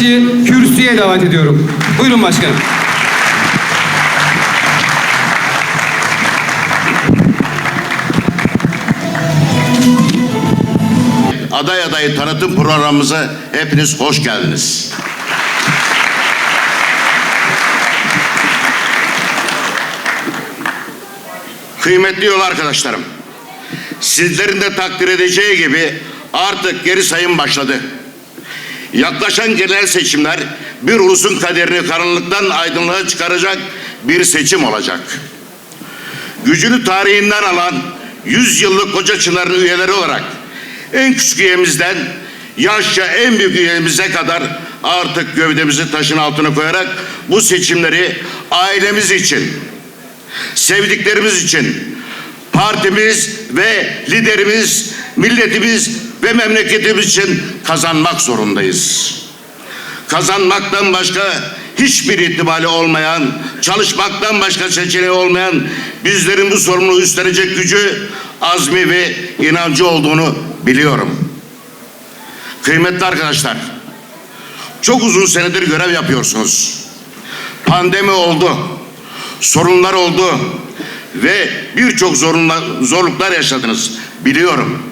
Saatçı'yı kürsüye davet ediyorum. Buyurun başkanım. Aday adayı tanıtım programımıza hepiniz hoş geldiniz. Kıymetli yol arkadaşlarım, sizlerin de takdir edeceği gibi artık geri sayım başladı. Yaklaşan genel seçimler bir ulusun kaderini karanlıktan aydınlığa çıkaracak bir seçim olacak. Gücünü tarihinden alan 100 yıllık Koca Çınar'ın üyeleri olarak en küçük üyemizden yaşça en büyük üyemize kadar artık gövdemizi taşın altına koyarak bu seçimleri ailemiz için, sevdiklerimiz için, partimiz ve liderimiz, milletimiz ve memleketimiz için kazanmak zorundayız. Kazanmaktan başka hiçbir ihtimali olmayan, çalışmaktan başka seçeneği olmayan bizlerin bu sorumluluğu üstlenecek gücü, azmi ve inancı olduğunu biliyorum. Kıymetli arkadaşlar, çok uzun senedir görev yapıyorsunuz. Pandemi oldu, sorunlar oldu ve birçok zorluklar yaşadınız. Biliyorum.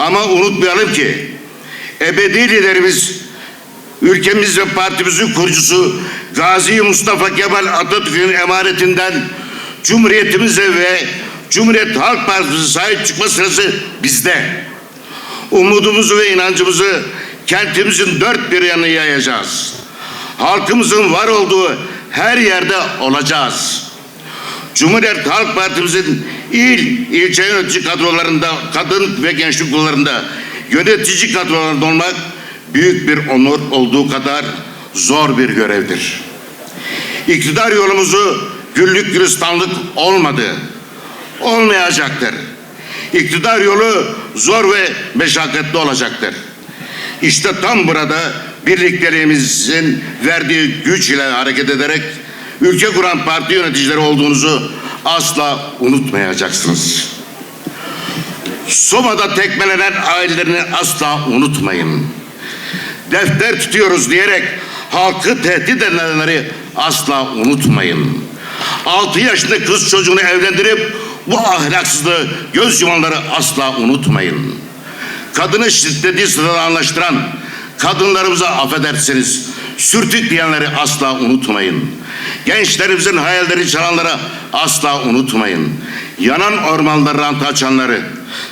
Ama unutmayalım ki ebedi liderimiz ülkemiz ve partimizin kurucusu Gazi Mustafa Kemal Atatürk'ün emanetinden Cumhuriyetimize ve Cumhuriyet Halk Partisi sahip çıkma sırası bizde. Umudumuzu ve inancımızı kentimizin dört bir yanına yayacağız. Halkımızın var olduğu her yerde olacağız. Cumhuriyet Halk Partimizin il, ilçe yönetici kadrolarında, kadın ve gençlik kollarında yönetici kadrolarında olmak büyük bir onur olduğu kadar zor bir görevdir. İktidar yolumuzu güllük gülistanlık olmadı. Olmayacaktır. İktidar yolu zor ve meşakkatli olacaktır. İşte tam burada birlikteliğimizin verdiği güç ile hareket ederek ülke kuran parti yöneticileri olduğunuzu asla unutmayacaksınız. Soma'da tekmelenen ailelerini asla unutmayın. Defter tutuyoruz diyerek halkı tehdit edenleri asla unutmayın. 6 yaşında kız çocuğunu evlendirip bu ahlaksızlığı göz yumanları asla unutmayın. Kadını şiddeti sırada anlaştıran kadınlarımıza affedersiniz sürtük diyenleri asla unutmayın. Gençlerimizin hayalleri çalanları asla unutmayın. Yanan ormanları ranta açanları,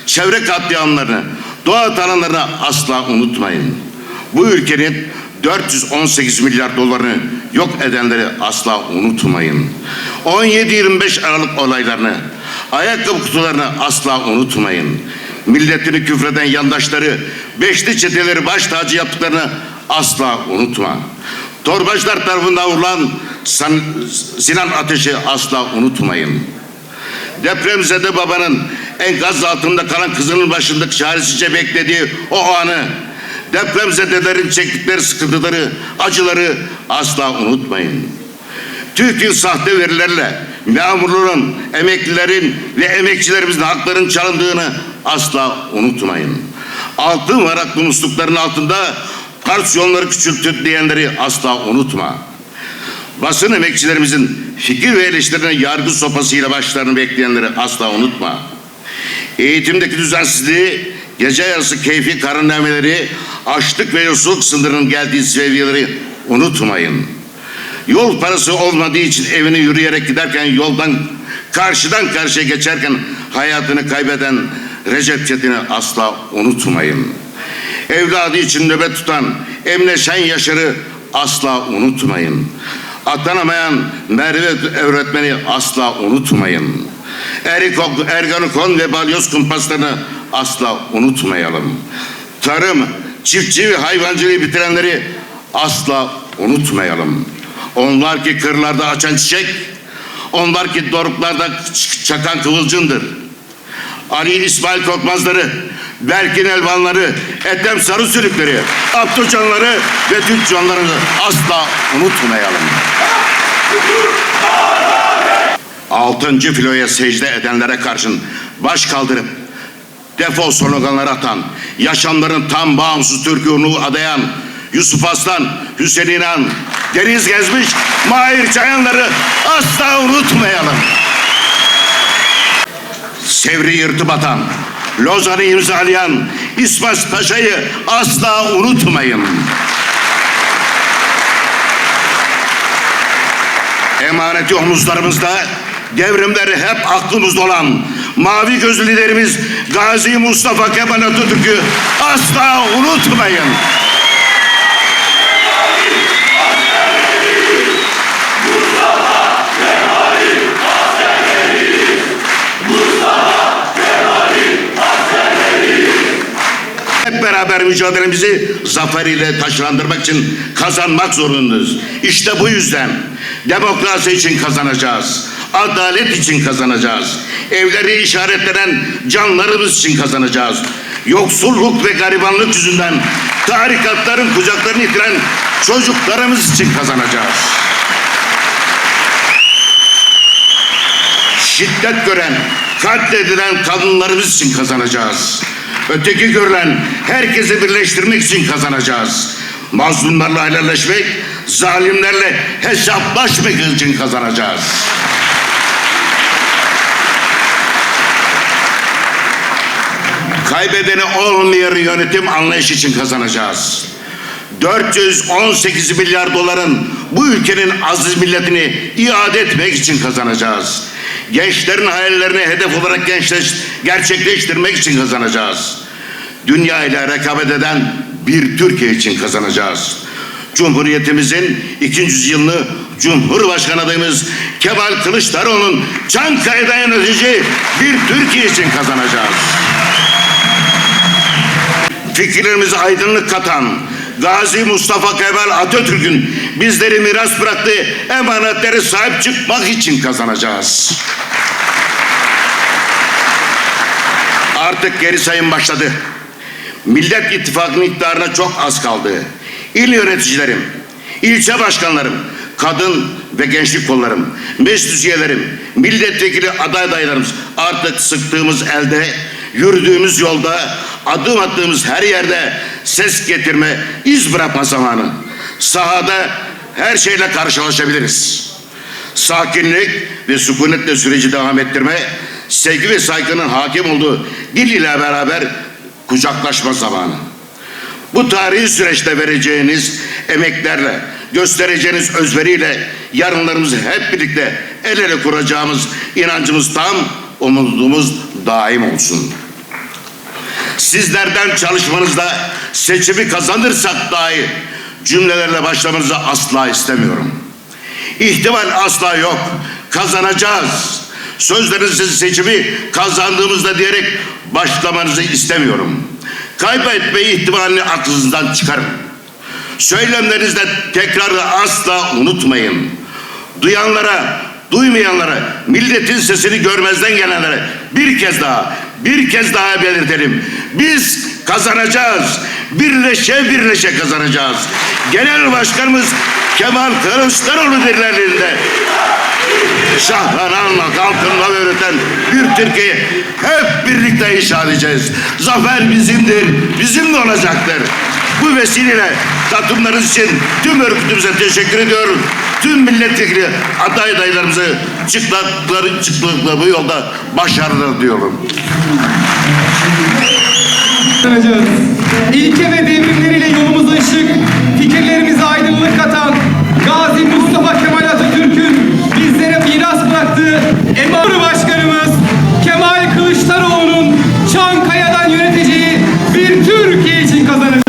çevre katliamlarını, doğa talanlarını asla unutmayın. Bu ülkenin 418 milyar dolarını yok edenleri asla unutmayın. 17-25 Aralık olaylarını, ayakkabı kutularını asla unutmayın. Milletini küfreden yandaşları, beşli çeteleri baş tacı yaptıklarını asla unutma. Torbacılar tarafından vurulan Sinan Ateş'i asla unutmayın. Depremzede babanın enkaz altında kalan kızının başında çaresizce beklediği o anı, depremzedelerin çektikleri sıkıntıları, acıları asla unutmayın. TÜİK'in sahte verilerle memurların, emeklilerin ve emekçilerimizin haklarının çalındığını asla unutmayın. Altın varaklı muslukların altında tansiyonları küçültün diyenleri asla unutma. Basın emekçilerimizin fikir ve eleştirilerine yargı sopasıyla başlarını bekleyenleri asla unutma. Eğitimdeki düzensizliği, gece yarısı keyfi karınnameleri, açlık ve yoksulluk sınırının geldiği seviyeleri unutmayın. Yol parası olmadığı için evine yürüyerek giderken yoldan karşıdan karşıya geçerken hayatını kaybeden Recep Çetin'i asla unutmayın. Evladı için nöbet tutan Emine Şen Yaşar'ı asla unutmayın. Atanamayan Merve öğretmeni asla unutmayın. Erikon, Erganukon ve balyoz kumpaslarını asla unutmayalım. Tarım, çiftçi ve hayvancılığı bitirenleri asla unutmayalım. Onlar ki kırlarda açan çiçek, onlar ki doruklarda çakan kıvılcımdır. Ali İsmail Korkmazları, Berkin Elvanları, Ethem Sarı Sülükleri, Abdücanları ve Tüccanlarını asla unutmayalım. Altıncı filoya secde edenlere karşın baş kaldırıp defol sloganları atan, yaşamların tam bağımsız Türk yurunu adayan, Yusuf Aslan, Hüseyin İnan, Deniz Gezmiş, Mahir Çayanları asla unutmayalım. Sevri yırtıp atan, Lozan'ı imzalayan İsmet Paşa'yı asla unutmayın. Emaneti omuzlarımızda, devrimleri hep aklımızda olan mavi gözlü liderimiz Gazi Mustafa Kemal Atatürk'ü asla unutmayın. Hep beraber mücadelemizi zafer ile taşlandırmak için kazanmak zorundayız. İşte bu yüzden demokrasi için kazanacağız. Adalet için kazanacağız. Evleri işaretlenen canlarımız için kazanacağız. Yoksulluk ve garibanlık yüzünden tarikatların kucaklarını itiren çocuklarımız için kazanacağız. şiddet gören, katledilen kadınlarımız için kazanacağız. Öteki görülen herkesi birleştirmek için kazanacağız. Mazlumlarla helalleşmek, zalimlerle hesaplaşmak için kazanacağız. Kaybedeni olmayan yönetim anlayış için kazanacağız. 418 milyar doların bu ülkenin aziz milletini iade etmek için kazanacağız. Gençlerin hayallerini hedef olarak gençleş, gerçekleştirmek için kazanacağız. Dünya ile rekabet eden bir Türkiye için kazanacağız. Cumhuriyetimizin ikinci yılını Cumhurbaşkanı adayımız Kemal Kılıçdaroğlu'nun Çankaya'da yönetici bir Türkiye için kazanacağız fikirlerimize aydınlık katan Gazi Mustafa Kemal Atatürk'ün bizleri miras bıraktığı emanetleri sahip çıkmak için kazanacağız. Artık geri sayım başladı. Millet İttifakı'nın iktidarına çok az kaldı. İl yöneticilerim, ilçe başkanlarım, kadın ve gençlik kollarım, meclis üyelerim, milletvekili aday adaylarımız artık sıktığımız elde, yürüdüğümüz yolda, adım attığımız her yerde ses getirme, iz bırakma zamanı. Sahada her şeyle karşılaşabiliriz. Sakinlik ve sükunetle süreci devam ettirme, sevgi ve saygının hakim olduğu dil ile beraber kucaklaşma zamanı. Bu tarihi süreçte vereceğiniz emeklerle, göstereceğiniz özveriyle yarınlarımızı hep birlikte el ele kuracağımız inancımız tam, umudumuz daim olsun. Sizlerden çalışmanızda seçimi kazanırsak dahi cümlelerle başlamanızı asla istemiyorum. İhtimal asla yok. Kazanacağız. Sözlerinizin seçimi kazandığımızda diyerek başlamanızı istemiyorum. Kaybetme ihtimalini aklınızdan çıkarın. Söylemlerinizde tekrarı asla unutmayın. Duyanlara, duymayanlara, milletin sesini görmezden gelenlere bir kez daha, bir kez daha belirtelim. Biz kazanacağız. Birleşe birleşe kazanacağız. Genel Başkanımız Kemal Kılıçdaroğlu liderliğinde şahlananla kalkınma öğreten bir Türkiye hep birlikte inşa edeceğiz. Zafer bizimdir, bizimle olacaktır. Bu vesileyle katılımlarınız için tüm örgütümüze teşekkür ediyorum. Tüm milletvekili aday adaylarımızı çıplakları çıplakla bu yolda başarılar diyorum ilke ve devrimleriyle yolumuza ışık, fikirlerimize aydınlık katan Gazi Mustafa Kemal Atatürk'ün bizlere miras bıraktığı Emanur Başkanımız Kemal Kılıçdaroğlu'nun Çankaya'dan yöneteceği bir Türkiye için kazanacak.